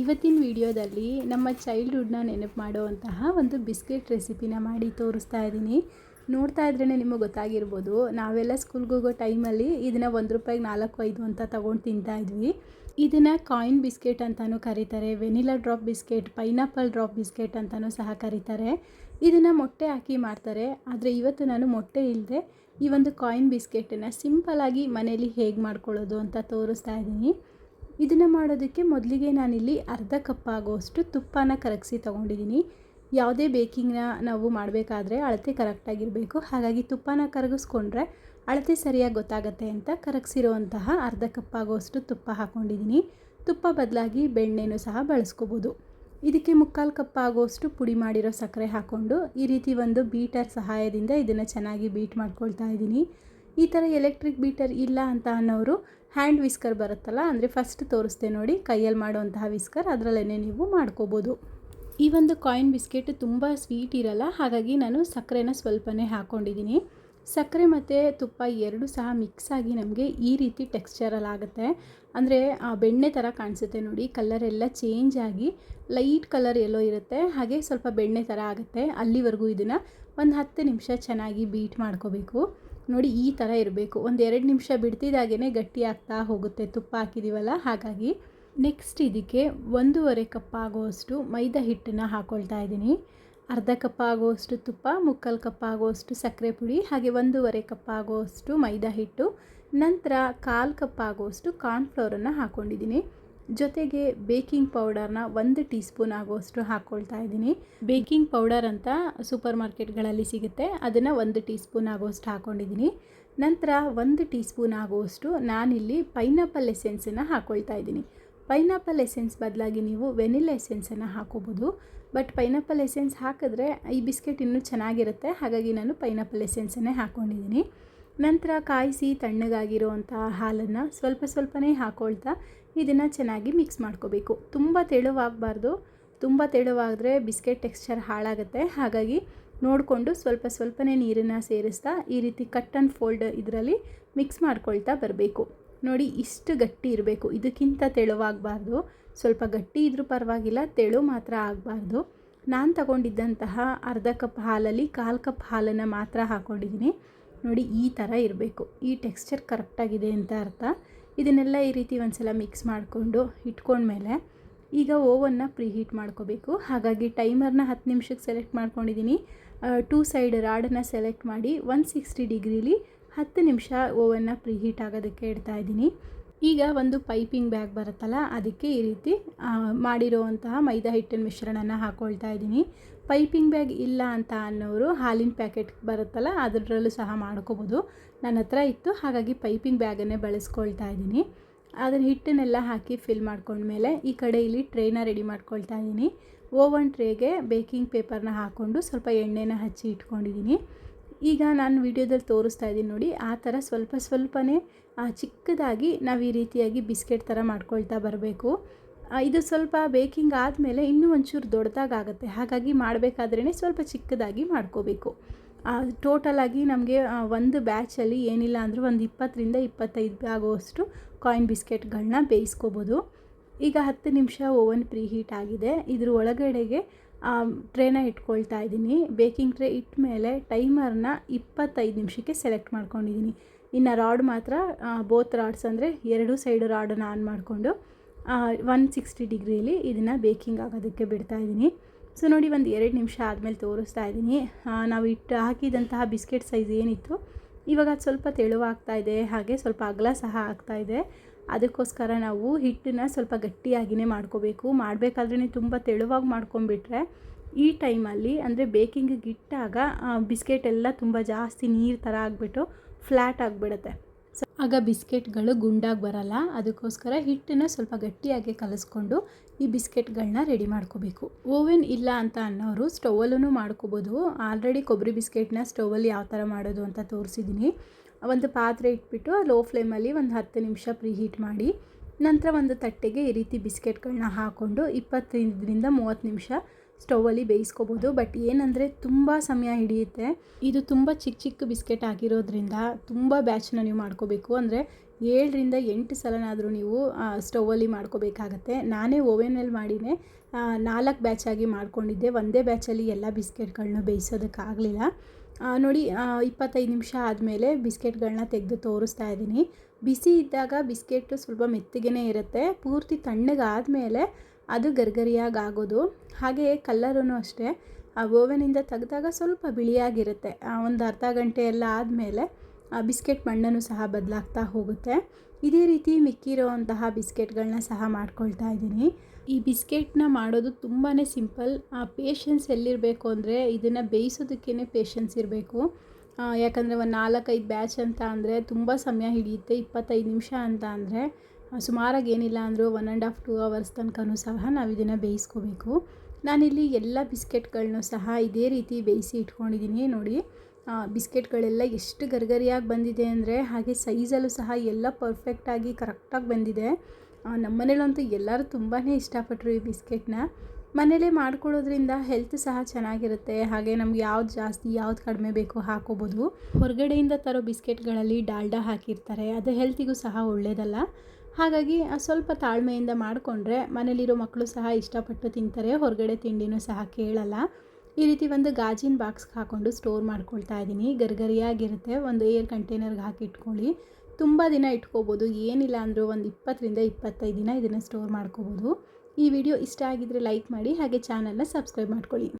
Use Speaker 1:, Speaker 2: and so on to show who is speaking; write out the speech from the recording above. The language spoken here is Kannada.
Speaker 1: ಇವತ್ತಿನ ವಿಡಿಯೋದಲ್ಲಿ ನಮ್ಮ ಚೈಲ್ಡ್ಹುಡ್ನ ನೆನಪು ಮಾಡುವಂತಹ ಒಂದು ಬಿಸ್ಕೆಟ್ ರೆಸಿಪಿನ ಮಾಡಿ ತೋರಿಸ್ತಾ ಇದ್ದೀನಿ. ನೋಡ್ತಾ ಇದ್ರೇ ನಿಮಗೆ ಗೊತ್ತಾಗಿರ್ಬೋದು, ನಾವೆಲ್ಲ ಸ್ಕೂಲ್ಗೆ ಹೋಗೋ ಟೈಮಲ್ಲಿ ಇದನ್ನು ಒಂದು ರೂಪಾಯಿಗೆ ನಾಲ್ಕು, ಐದು ಅಂತ ತೊಗೊಂಡು ತಿಂತಾ ಇದ್ವಿ. ಇದನ್ನು ಕಾಯಿನ್ ಬಿಸ್ಕೆಟ್ ಅಂತಲೂ ಕರೀತಾರೆ vanilla drop biscuit pineapple drop biscuit ಅಂತಲೂ ಸಹ ಕರೀತಾರೆ. ಇದನ್ನು ಮೊಟ್ಟೆ ಹಾಕಿ ಮಾಡ್ತಾರೆ, ಆದರೆ ಇವತ್ತು ನಾನು ಮೊಟ್ಟೆ ಇಲ್ಲದೆ ಈ ಒಂದು ಕಾಯಿನ್ ಬಿಸ್ಕೆಟನ್ನು ಸಿಂಪಲಾಗಿ ಮನೇಲಿ ಹೇಗೆ ಮಾಡ್ಕೊಳ್ಳೋದು ಅಂತ ತೋರಿಸ್ತಾ ಇದ್ದೀನಿ. ಇದನ್ನು ಮಾಡೋದಕ್ಕೆ ಮೊದಲಿಗೆ ನಾನಿಲ್ಲಿ ಅರ್ಧ ಕಪ್ ಆಗೋಷ್ಟು ತುಪ್ಪನ ಕರಗಿಸಿ ತೊಗೊಂಡಿದ್ದೀನಿ ಯಾವುದೇ ಬೇಕಿಂಗ್ನ ನಾವು ಮಾಡಬೇಕಾದ್ರೆ ಅಳತೆ ಕರೆಕ್ಟಾಗಿರಬೇಕು ಹಾಗಾಗಿ ತುಪ್ಪನ ಕರಗಿಸ್ಕೊಂಡ್ರೆ ಅಳತೆ ಸರಿಯಾಗಿ ಗೊತ್ತಾಗತ್ತೆ ಅಂತ ಕರಗಿಸಿರುವಂತಹ ಅರ್ಧ ಕಪ್ ಆಗೋಷ್ಟು ತುಪ್ಪ ಹಾಕ್ಕೊಂಡಿದ್ದೀನಿ ತುಪ್ಪ ಬದಲಾಗಿ ಬೆಣ್ಣೆನೂ ಸಹ ಬಳಸ್ಕೋಬೋದು. ಇದಕ್ಕೆ ಮುಕ್ಕಾಲು ಕಪ್ ಆಗೋಷ್ಟು ಪುಡಿ ಮಾಡಿರೋ ಸಕ್ಕರೆ ಹಾಕ್ಕೊಂಡು ಈ ರೀತಿ ಒಂದು ಬೀಟರ್ ಸಹಾಯದಿಂದ ಇದನ್ನು ಚೆನ್ನಾಗಿ ಬೀಟ್ ಮಾಡ್ಕೊಳ್ತಾ ಇದ್ದೀನಿ ಈ ಥರ ಎಲೆಕ್ಟ್ರಿಕ್ ಬೀಟರ್ ಇಲ್ಲ ಅಂತ ಅನ್ನೋರು ಹ್ಯಾಂಡ್ ವಿಸ್ಕರ್ ಬರುತ್ತಲ್ಲ, ಅಂದರೆ ಫಸ್ಟ್ ತೋರಿಸ್ದೆ ನೋಡಿ, ಕೈಯಲ್ಲಿ ಮಾಡುವಂತಹ ವಿಸ್ಕರ್ ಅದರಲ್ಲೇ ನೀವು ಮಾಡ್ಕೋಬೋದು. ಈ ಒಂದು ಕಾಯಿನ್ ಬಿಸ್ಕೆಟ್ ತುಂಬ ಸ್ವೀಟ್ ಇರಲ್ಲ, ಹಾಗಾಗಿ ನಾನು ಸಕ್ಕರೆನ ಸ್ವಲ್ಪನೇ ಹಾಕ್ಕೊಂಡಿದ್ದೀನಿ ಸಕ್ಕರೆ ಮತ್ತು ತುಪ್ಪ ಎರಡು ಸಹ ಮಿಕ್ಸ್ ಆಗಿ ನಮಗೆ ಈ ರೀತಿ ಟೆಕ್ಸ್ಚರಲ್ಲಿ ಆಗುತ್ತೆ. ಅಂದರೆ ಆ ಬೆಣ್ಣೆ ಥರ ಕಾಣಿಸುತ್ತೆ ನೋಡಿ ಕಲರ್ ಎಲ್ಲ ಚೇಂಜ್ ಆಗಿ ಲೈಟ್ ಕಲರ್ ಎಲ್ಲೋ ಇರುತ್ತೆ, ಹಾಗೆ ಸ್ವಲ್ಪ ಬೆಣ್ಣೆ ಥರ ಆಗುತ್ತೆ ಅಲ್ಲಿವರೆಗೂ ಇದನ್ನು ಒಂದು ಹತ್ತು ನಿಮಿಷ ಚೆನ್ನಾಗಿ ಬೀಟ್ ಮಾಡ್ಕೋಬೇಕು. ನೋಡಿ ಈ ಥರ ಇರಬೇಕು. ಒಂದು ಎರಡು ನಿಮಿಷ ಬಿಡ್ತಿದ್ದಾಗೇ ಗಟ್ಟಿ ಆಗ್ತಾ ಹೋಗುತ್ತೆ, ತುಪ್ಪ ಹಾಕಿದ್ದೀವಲ್ಲ ಹಾಗಾಗಿ ನೆಕ್ಸ್ಟ್ ಇದಕ್ಕೆ ಒಂದೂವರೆ ಕಪ್ ಆಗುವಷ್ಟು ಮೈದಾ ಹಿಟ್ಟನ್ನು ಹಾಕ್ಕೊಳ್ತಾ ಇದ್ದೀನಿ. ಅರ್ಧ ಕಪ್ ಆಗುವಷ್ಟು ತುಪ್ಪ, ಮುಕ್ಕಾಲು ಕಪ್ ಆಗುವಷ್ಟು ಸಕ್ಕರೆ ಪುಡಿ, ಹಾಗೆ ಒಂದೂವರೆ ಕಪ್ ಆಗುವಷ್ಟು ಮೈದಾ ಹಿಟ್ಟು, ನಂತರ ಕಾಲು ಕಪ್ ಆಗುವಷ್ಟು ಕಾರ್ನ್ಫ್ಲವರನ್ನು ಹಾಕ್ಕೊಂಡಿದ್ದೀನಿ ಜೊತೆಗೆ ಬೇಕಿಂಗ್ ಪೌಡರ್ನ ಒಂದು ಟೀ ಸ್ಪೂನ್ ಆಗುವಷ್ಟು ಹಾಕ್ಕೊಳ್ತಾ ಇದ್ದೀನಿ. ಬೇಕಿಂಗ್ ಪೌಡರ್ ಅಂತ ಸೂಪರ್ ಮಾರ್ಕೆಟ್ಗಳಲ್ಲಿ ಸಿಗುತ್ತೆ. ಅದನ್ನು ಒಂದು ಟೀ ಸ್ಪೂನ್ ಆಗುವಷ್ಟು ಹಾಕ್ಕೊಂಡಿದ್ದೀನಿ. ನಂತರ ಒಂದು ಟೀ ಸ್ಪೂನ್ ಆಗುವಷ್ಟು ನಾನಿಲ್ಲಿ ಪೈನಾಪಲ್ ಎಸೆನ್ಸನ್ನು ಹಾಕ್ಕೊಳ್ತಾ ಇದ್ದೀನಿ. ಪೈನಾಪಲ್ ಎಸೆನ್ಸ್ ಬದಲಾಗಿ ನೀವು ವೆನಿಲ್ಲ ಎಸೆನ್ಸನ್ನು ಹಾಕೋಬೋದು ಬಟ್ ಪೈನಾಪಲ್ ಎಸೆನ್ಸ್ ಹಾಕಿದ್ರೆ ಈ ಬಿಸ್ಕೆಟ್ ಇನ್ನೂ ಚೆನ್ನಾಗಿರುತ್ತೆ. ಹಾಗಾಗಿ ನಾನು ಪೈನಾಪಲ್ ಎಸೆನ್ಸನ್ನೇ ಹಾಕ್ಕೊಂಡಿದ್ದೀನಿ. ನಂತರ ಕಾಯಿಸಿ ತಣ್ಣಗಾಗಿರುವಂಥ ಹಾಲನ್ನು ಸ್ವಲ್ಪ ಸ್ವಲ್ಪನೇ ಹಾಕ್ಕೊಳ್ತಾ ಇದನ್ನು ಚೆನ್ನಾಗಿ ಮಿಕ್ಸ್ ಮಾಡ್ಕೋಬೇಕು. ತುಂಬ ತೆಳುವಾಗಬಾರ್ದು. ತುಂಬ ತೆಳುವಾದರೆ ಬಿಸ್ಕೆಟ್ ಟೆಕ್ಸ್ಚರ್ ಹಾಳಾಗುತ್ತೆ. ಹಾಗಾಗಿ ನೋಡಿಕೊಂಡು ಸ್ವಲ್ಪ ಸ್ವಲ್ಪನೇ ನೀರನ್ನು ಸೇರಿಸ್ತಾ ಈ ರೀತಿ ಕಟ್ ಆ್ಯಂಡ್ ಫೋಲ್ಡ್ ಇದರಲ್ಲಿ ಮಿಕ್ಸ್ ಮಾಡ್ಕೊಳ್ತಾ ಬರಬೇಕು. ನೋಡಿ ಇಷ್ಟು ಗಟ್ಟಿ ಇರಬೇಕು. ಇದಕ್ಕಿಂತ ತೆಳುವಾಗಬಾರ್ದು. ಸ್ವಲ್ಪ ಗಟ್ಟಿ ಇದ್ರೂ ಪರವಾಗಿಲ್ಲ, ತೆಳು ಮಾತ್ರ ಆಗಬಾರ್ದು. ನಾನು ತಗೊಂಡಿದ್ದಂತಹ ಅರ್ಧ ಕಪ್ ಹಾಲಲ್ಲಿ ಕಾಲು ಕಪ್ ಹಾಲನ್ನು ಮಾತ್ರ ಹಾಕ್ಕೊಂಡಿದ್ದೀನಿ ನೋಡಿ ಈ ಥರ ಇರಬೇಕು. ಈ ಟೆಕ್ಸ್ಚರ್ ಕರೆಕ್ಟಾಗಿದೆ ಅಂತ ಅರ್ಥ. ಇದನ್ನೆಲ್ಲ ಈ ರೀತಿ ಒಂದು ಸಲ ಮಿಕ್ಸ್ ಮಾಡಿಕೊಂಡು ಇಟ್ಕೊಂಡ್ಮೇಲೆ ಈಗ ಓವನ್ನ ಪ್ರೀ ಹೀಟ್ ಮಾಡ್ಕೋಬೇಕು. ಹಾಗಾಗಿ ಟೈಮರ್ನ ಹತ್ತು ನಿಮಿಷಕ್ಕೆ ಸೆಲೆಕ್ಟ್ ಮಾಡ್ಕೊಂಡಿದ್ದೀನಿ. ಟೂ ಸೈಡ್ ರಾಡನ್ನು ಸೆಲೆಕ್ಟ್ ಮಾಡಿ ಒನ್ ಸಿಕ್ಸ್ಟಿ ಡಿಗ್ರೀಲಿ ಹತ್ತು ನಿಮಿಷ ಓವನ್ನ ಪ್ರೀ ಹೀಟ್ ಆಗೋದಕ್ಕೆ ಇಡ್ತಾ ಇದ್ದೀನಿ. ಈಗ ಒಂದು ಪೈಪಿಂಗ್ ಬ್ಯಾಗ್ ಬರುತ್ತಲ್ಲ, ಅದಕ್ಕೆ ಈ ರೀತಿ ಮಾಡಿರೋವಂತಹ ಮೈದಾ ಹಿಟ್ಟಿನ ಮಿಶ್ರಣನ ಹಾಕ್ಕೊಳ್ತಾ ಇದ್ದೀನಿ. ಪೈಪಿಂಗ್ ಬ್ಯಾಗ್ ಇಲ್ಲ ಅಂತ ಅನ್ನೋರು ಹಾಲಿನ ಪ್ಯಾಕೆಟ್ ಬರುತ್ತಲ್ಲ, ಅದರಲ್ಲೂ ಸಹ ಮಾಡ್ಕೋಬೋದು. ನನ್ನ ಹತ್ರ ಇತ್ತು, ಹಾಗಾಗಿ ಪೈಪಿಂಗ್ ಬ್ಯಾಗನ್ನೇ ಬಳಸ್ಕೊಳ್ತಾ ಇದ್ದೀನಿ. ಅದನ್ನು ಹಿಟ್ಟನ್ನೆಲ್ಲ ಹಾಕಿ ಫಿಲ್ ಮಾಡ್ಕೊಂಡ್ಮೇಲೆ ಈ ಕಡೆ ಇಲ್ಲಿ ಟ್ರೇನ ರೆಡಿ ಮಾಡ್ಕೊಳ್ತಾ ಇದ್ದೀನಿ. ಓವನ್ ಟ್ರೇಗೆ ಬೇಕಿಂಗ್ ಪೇಪರ್ನ ಹಾಕ್ಕೊಂಡು ಸ್ವಲ್ಪ ಎಣ್ಣೆನ ಹಚ್ಚಿ ಇಟ್ಕೊಂಡಿದ್ದೀನಿ. ಈಗ ನಾನು ವಿಡಿಯೋದಲ್ಲಿ ತೋರಿಸ್ತಾ ಇದ್ದೀನಿ ನೋಡಿ, ಆ ಥರ ಸ್ವಲ್ಪ ಸ್ವಲ್ಪನೇ ಚಿಕ್ಕದಾಗಿ ನಾವು ಈ ರೀತಿಯಾಗಿ ಬಿಸ್ಕೆಟ್ ಥರ ಮಾಡ್ಕೊಳ್ತಾ ಬರಬೇಕು. ಇದು ಸ್ವಲ್ಪ ಬೇಕಿಂಗ್ ಆದಮೇಲೆ ಇನ್ನೂ ಒಂಚೂರು ದೊಡ್ಡದಾಗುತ್ತೆ ಹಾಗಾಗಿ ಮಾಡಬೇಕಾದ್ರೇ ಸ್ವಲ್ಪ ಚಿಕ್ಕದಾಗಿ ಮಾಡ್ಕೋಬೇಕು. ಟೋಟಲಾಗಿ ನಮಗೆ ಒಂದು ಬ್ಯಾಚಲ್ಲಿ ಏನಿಲ್ಲ ಅಂದರೂ ಒಂದು ಇಪ್ಪತ್ತರಿಂದ ಇಪ್ಪತ್ತೈದು ಆಗುವಷ್ಟು ಕಾಯಿನ್ ಬಿಸ್ಕೆಟ್ಗಳನ್ನ ಬೇಯಿಸ್ಕೋಬೋದು. ಈಗ ಹತ್ತು ನಿಮಿಷ ಓವನ್ ಪ್ರೀ ಹೀಟ್ ಆಗಿದೆ. ಇದ್ರ ಒಳಗಡೆಗೆ ಟ್ರೇನ ಇಟ್ಕೊಳ್ತಾ ಇದ್ದೀನಿ. ಬೇಕಿಂಗ್ ಟ್ರೇ ಇಟ್ಟ ಮೇಲೆ ಟೈಮರ್ನ ಇಪ್ಪತ್ತೈದು ನಿಮಿಷಕ್ಕೆ ಸೆಲೆಕ್ಟ್ ಮಾಡ್ಕೊಂಡಿದ್ದೀನಿ. ಇನ್ನು ರಾಡ್ ಮಾತ್ರ ಬೋತ್ ರಾಡ್ಸ್ ಅಂದರೆ ಎರಡು ಸೈಡು ರಾಡನ್ನು ಆನ್ ಮಾಡಿಕೊಂಡು ಒನ್ ಸಿಕ್ಸ್ಟಿ ಡಿಗ್ರಿಲಿ ಇದನ್ನು ಬೇಕಿಂಗ್ ಆಗೋದಕ್ಕೆ ಬಿಡ್ತಾ ಇದ್ದೀನಿ. ಸೊ ನೋಡಿ ಒಂದು ಎರಡು ನಿಮಿಷ ಆದಮೇಲೆ ತೋರಿಸ್ತಾ ಇದ್ದೀನಿ. ನಾವು ಇಟ್ಟು, ಹಾಕಿದಂತಹ ಬಿಸ್ಕೆಟ್ ಸೈಜ್ ಏನಿತ್ತು, ಇವಾಗ ಅದು ಸ್ವಲ್ಪ ತೆಳುವಾಗ್ತಾ ಇದೆ, ಹಾಗೆ ಸ್ವಲ್ಪ ಅಗಲ ಸಹ ಆಗ್ತಾ ಇದೆ. ಅದಕ್ಕೋಸ್ಕರ ನಾವು ಹಿಟ್ಟನ್ನ ಸ್ವಲ್ಪ ಗಟ್ಟಿಯಾಗಿಯೇ ಮಾಡ್ಕೋಬೇಕು. ಮಾಡಬೇಕಾದ್ರೆ ತುಂಬ ತೆಳುವಾಗಿ ಮಾಡ್ಕೊಂಬಿಟ್ರೆ ಈ ಟೈಮಲ್ಲಿ ಅಂದರೆ ಬೇಕಿಂಗಿಗೆ ಇಟ್ಟಾಗ ಬಿಸ್ಕೆಟ್ ಎಲ್ಲ ತುಂಬ ಜಾಸ್ತಿ ನೀರು ಥರ ಆಗಿಬಿಟ್ಟು ಫ್ಲ್ಯಾಟ್ ಆಗಿಬಿಡುತ್ತೆ. ಆಗ ಬಿಸ್ಕೆಟ್ಗಳು ಗುಂಡಾಗಿ ಬರಲ್ಲ. ಅದಕ್ಕೋಸ್ಕರ ಹಿಟ್ಟನ್ನು ಸ್ವಲ್ಪ ಗಟ್ಟಿಯಾಗಿ ಕಲಿಸ್ಕೊಂಡು ಈ ಬಿಸ್ಕೆಟ್ಗಳನ್ನ ರೆಡಿ ಮಾಡ್ಕೋಬೇಕು. ಓವೆನ್ ಇಲ್ಲ ಅಂತ ಅನ್ನೋರು ಸ್ಟೌವಲ್ಲೂ ಮಾಡ್ಕೋಬೋದು. ಆಲ್ರೆಡಿ ಕೊಬ್ಬರಿ ಬಿಸ್ಕೆಟ್ನ ಸ್ಟೌವಲ್ಲಿ ಯಾವ ಥರ ಮಾಡೋದು ಅಂತ ತೋರಿಸಿದ್ದೀನಿ. ಒಂದು ಪಾತ್ರೆ ಇಟ್ಬಿಟ್ಟು ಲೋ ಫ್ಲೇಮಲ್ಲಿ ಒಂದು ಹತ್ತು ನಿಮಿಷ ಪ್ರೀ ಹೀಟ್ ಮಾಡಿ, ನಂತರ ಒಂದು ತಟ್ಟೆಗೆ ಈ ರೀತಿ ಬಿಸ್ಕೆಟ್ಗಳನ್ನ ಹಾಕ್ಕೊಂಡು ಇಪ್ಪತ್ತೈದರಿಂದ ಮೂವತ್ತು ನಿಮಿಷ ಸ್ಟೌವಲ್ಲಿ ಬೇಯಿಸ್ಕೋಬೋದು. ಬಟ್ ಏನಂದರೆ ತುಂಬ ಸಮಯ ಹಿಡಿಯುತ್ತೆ. ಇದು ತುಂಬ ಚಿಕ್ಕ ಚಿಕ್ಕ ಬಿಸ್ಕೆಟ್ ಆಗಿರೋದ್ರಿಂದ ತುಂಬ ಬ್ಯಾಚನ್ನ ನೀವು ಮಾಡ್ಕೋಬೇಕು. ಅಂದರೆ ಏಳರಿಂದ ಎಂಟು ಸಲನಾದರೂ ನೀವು ಸ್ಟೌವಲ್ಲಿ ಮಾಡ್ಕೋಬೇಕಾಗತ್ತೆ. ನಾನೇ ಓವೆನಲ್ಲಿ ಮಾಡಿನೇ ನಾಲ್ಕು ಬ್ಯಾಚಾಗಿ ಮಾಡ್ಕೊಂಡಿದ್ದೆ. ಒಂದೇ ಬ್ಯಾಚಲ್ಲಿ ಎಲ್ಲ ಬಿಸ್ಕೆಟ್ಗಳನ್ನ ಬೇಯಿಸೋದಕ್ಕಾಗಲಿಲ್ಲ. ನೋಡಿ ಇಪ್ಪತ್ತೈದು ನಿಮಿಷ ಆದಮೇಲೆ ಬಿಸ್ಕೆಟ್ಗಳನ್ನ ತೆಗೆದು ತೋರಿಸ್ತಾ ಇದ್ದೀನಿ. ಬಿಸಿ ಇದ್ದಾಗ ಬಿಸ್ಕೆಟ್ಟು ಸ್ವಲ್ಪ ಮೆತ್ತಗೇ ಇರುತ್ತೆ. ಪೂರ್ತಿ ತಣ್ಣಗಾದಮೇಲೆ ಅದು ಗರ್ಗರಿಯಾಗಿ ಆಗೋದು ಹಾಗೆಯೇ ಕಲ್ಲರೂ ಅಷ್ಟೇ, ಆ ಓವನಿಂದ ತೆಗೆದಾಗ ಸ್ವಲ್ಪ ಬಿಳಿಯಾಗಿರುತ್ತೆ. ಒಂದು ಅರ್ಧ ಗಂಟೆ ಎಲ್ಲ ಆದಮೇಲೆ ಆ ಬಿಸ್ಕೆಟ್ ಬಣ್ಣನೂ ಸಹ ಬದಲಾಗ್ತಾ ಹೋಗುತ್ತೆ. ಇದೇ ರೀತಿ ಮಿಕ್ಕಿರೋವಂತಹ ಬಿಸ್ಕೆಟ್ಗಳನ್ನ ಸಹ ಮಾಡ್ಕೊಳ್ತಾ ಇದ್ದೀನಿ. ಈ ಬಿಸ್ಕೆಟ್ನ ಮಾಡೋದು ತುಂಬಾ ಸಿಂಪಲ್. ಆ ಪೇಷನ್ಸ್ ಎಲ್ಲಿರಬೇಕು ಅಂದರೆ ಇದನ್ನು ಬೇಯಿಸೋದಕ್ಕೇ ಪೇಷನ್ಸ್ ಇರಬೇಕು. ಯಾಕಂದರೆ ಒಂದು ನಾಲ್ಕೈದು ಬ್ಯಾಚ್ ಅಂತ ಅಂದರೆ ತುಂಬ ಸಮಯ ಹಿಡಿಯುತ್ತೆ, ಇಪ್ಪತ್ತೈದು ನಿಮಿಷ ಅಂತ ಅಂದರೆ. ಸುಮಾರಾಗಿ ಏನಿಲ್ಲ ಅಂದರೂ one and half two hours ತನಕನೂ ಸಹ ನಾವು ಇದನ್ನು ಬೇಯಿಸ್ಕೋಬೇಕು. ನಾನಿಲ್ಲಿ ಎಲ್ಲ ಬಿಸ್ಕೆಟ್ಗಳನ್ನೂ ಸಹ ಇದೇ ರೀತಿ ಬೇಯಿಸಿ ಇಟ್ಕೊಂಡಿದ್ದೀನಿ. ನೋಡಿ ಬಿಸ್ಕೆಟ್ಗಳೆಲ್ಲ ಎಷ್ಟು ಗರ್ಗರಿಯಾಗಿ ಬಂದಿದೆ ಅಂದರೆ ಹಾಗೆ ಸೈಜಲ್ಲೂ ಸಹ ಎಲ್ಲ ಪರ್ಫೆಕ್ಟಾಗಿ ಕರೆಕ್ಟಾಗಿ ಬಂದಿದೆ. ನಮ್ಮ ಎಲ್ಲರೂ ತುಂಬಾ ಇಷ್ಟಪಟ್ಟರು ಈ ಬಿಸ್ಕೆಟ್ನ. ಮನೇಲೇ ಮಾಡ್ಕೊಳ್ಳೋದ್ರಿಂದ ಹೆಲ್ತ್ ಸಹ ಚೆನ್ನಾಗಿರುತ್ತೆ. ಹಾಗೆ ನಮ್ಗೆ ಯಾವ್ದು ಜಾಸ್ತಿ, ಯಾವ್ದು ಕಡಿಮೆ ಬೇಕೋ ಹಾಕೋಬೋದು ಹೊರಗಡೆಯಿಂದ ತರೋ ಬಿಸ್ಕೆಟ್ಗಳಲ್ಲಿ ಡಾಲ್ಡಾ ಹಾಕಿರ್ತಾರೆ. ಅದು ಹೆಲ್ತಿಗೂ ಸಹ ಒಳ್ಳೆಯದಲ್ಲ ಹಾಗಾಗಿ ಸ್ವಲ್ಪ ತಾಳ್ಮೆಯಿಂದ ಮಾಡಿಕೊಂಡ್ರೆ ಮನೇಲಿರೋ ಮಕ್ಕಳು ಸಹ ಇಷ್ಟಪಟ್ಟು ತಿಂತಾರೆ, ಹೊರಗಡೆ ತಿಂಡಿನೂ ಸಹ ಕೇಳಲ್ಲ. ಈ ರೀತಿ ಒಂದು ಗಾಜಿನ ಬಾಕ್ಸ್ಗೆ ಹಾಕ್ಕೊಂಡು ಸ್ಟೋರ್ ಮಾಡ್ಕೊಳ್ತಾ ಇದ್ದೀನಿ ಗರ್ಗರಿಯಾಗಿರುತ್ತೆ. ಒಂದು ಏರ್ ಕಂಟೈನರ್ಗೆ ಹಾಕಿ ಇಟ್ಕೊಳ್ಳಿ. ತುಂಬ ದಿನ ಇಟ್ಕೋಬೋದು. ಏನಿಲ್ಲ ಅಂದರೂ ಒಂದು ಇಪ್ಪತ್ತರಿಂದ ಇಪ್ಪತ್ತೈದು ದಿನ ಇದನ್ನು ಸ್ಟೋರ್ ಮಾಡ್ಕೋಬೋದು. ಈ ವಿಡಿಯೋ ಇಷ್ಟ ಆಗಿದ್ದರೆ ಲೈಕ್ ಮಾಡಿ, ಹಾಗೆ ಚಾನಲ್ನ ಸಬ್ಸ್ಕ್ರೈಬ್ ಮಾಡ್ಕೊಳ್ಳಿ.